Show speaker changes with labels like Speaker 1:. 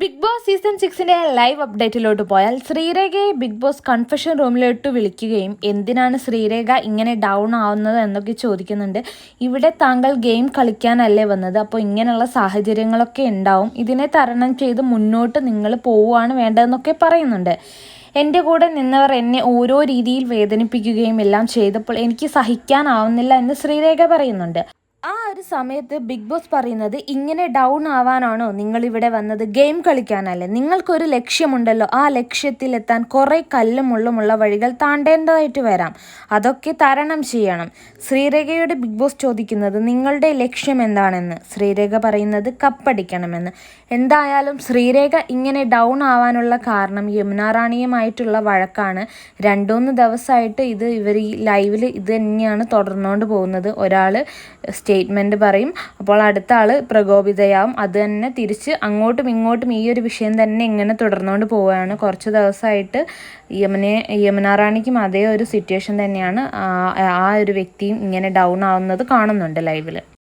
Speaker 1: Big Boss season സിക്സിന്റെ live അപ്ഡേറ്റിലോട്ട് പോയാൽ ശ്രീരേഖയെ ബിഗ് ബോസ് കൺഫഷൻ റൂമിലോട്ട് വിളിക്കുകയും എന്തിനാണ് ശ്രീരേഖ ഇങ്ങനെ ഡൗൺ ആവുന്നത് എന്നൊക്കെ ചോദിക്കുന്നുണ്ട്. ഇവിടെ താങ്കൾ ഗെയിം കളിക്കാനല്ലേ വന്നത്? അപ്പോൾ ഇങ്ങനെയുള്ള സാഹചര്യങ്ങളൊക്കെ ഉണ്ടാവും. ഇതിനെ തരണം ചെയ്ത് മുന്നോട്ട് നിങ്ങൾ പോവുകയാണ് വേണ്ടതെന്നൊക്കെ പറയുന്നുണ്ട്. എന്റെ കൂടെ നിന്നവർ എന്നെ ഓരോ രീതിയിൽ വേദനിപ്പിക്കുകയും എല്ലാം ചെയ്തപ്പോൾ എനിക്ക് സഹിക്കാനാവുന്നില്ല എന്ന് ശ്രീരേഖ പറയുന്നുണ്ട്. ആ ഒരു സമയത്ത് ബിഗ് ബോസ് പറയുന്നത് ഇങ്ങനെ ഡൗൺ ആവാനാണോ നിങ്ങൾ ഇവിടെ വന്നത്? ഗെയിം കളിക്കാനല്ലേ. നിങ്ങൾക്കൊരു ലക്ഷ്യമുണ്ടല്ലോ. ആ ലക്ഷ്യത്തിലെത്താൻ കുറേ കല്ലും മുള്ളുമുള്ള വഴികൾ താണ്ടേണ്ടതായിട്ട് വരാം. അതൊക്കെ തരണം ചെയ്യണം. ശ്രീരേഖയോട് ബിഗ് ബോസ് ചോദിക്കുന്നത് നിങ്ങളുടെ ലക്ഷ്യം എന്താണെന്ന്. ശ്രീരേഖ പറയുന്നത് കപ്പടിക്കണമെന്ന്. എന്തായാലും ശ്രീരേഖ ഇങ്ങനെ ഡൗൺ ആവാനുള്ള കാരണം യമുന റാണിയുമായിട്ടുള്ള വഴക്കാണ്. രണ്ടുമൂന്ന് ദിവസമായിട്ട് ഇത് ഇവർ ഈ ലൈവിൽ ഇത് തന്നെയാണ് തുടർന്നുകൊണ്ട് പോകുന്നത്. ഒരാൾ സ്റ്റേറ്റ്മെന്റ് പറയും. അപ്പോൾ അടുത്ത ആൾ പ്രകോപിതയാവും. അത് തന്നെ തിരിച്ച് അങ്ങോട്ടും ഇങ്ങോട്ടും ഈ ഒരു വിഷയം തന്നെ ഇങ്ങനെ തുടർന്നുകൊണ്ട് പോവുകയാണ്. കുറച്ച് ദിവസമായിട്ട് യമുനെ യമുന റാണിക്കും അതേ ഒരു സിറ്റുവേഷൻ തന്നെയാണ്. ആ ഒരു വ്യക്തിയും ഇങ്ങനെ ഡൗൺ ആവുന്നത് കാണുന്നുണ്ട് ലൈവിൽ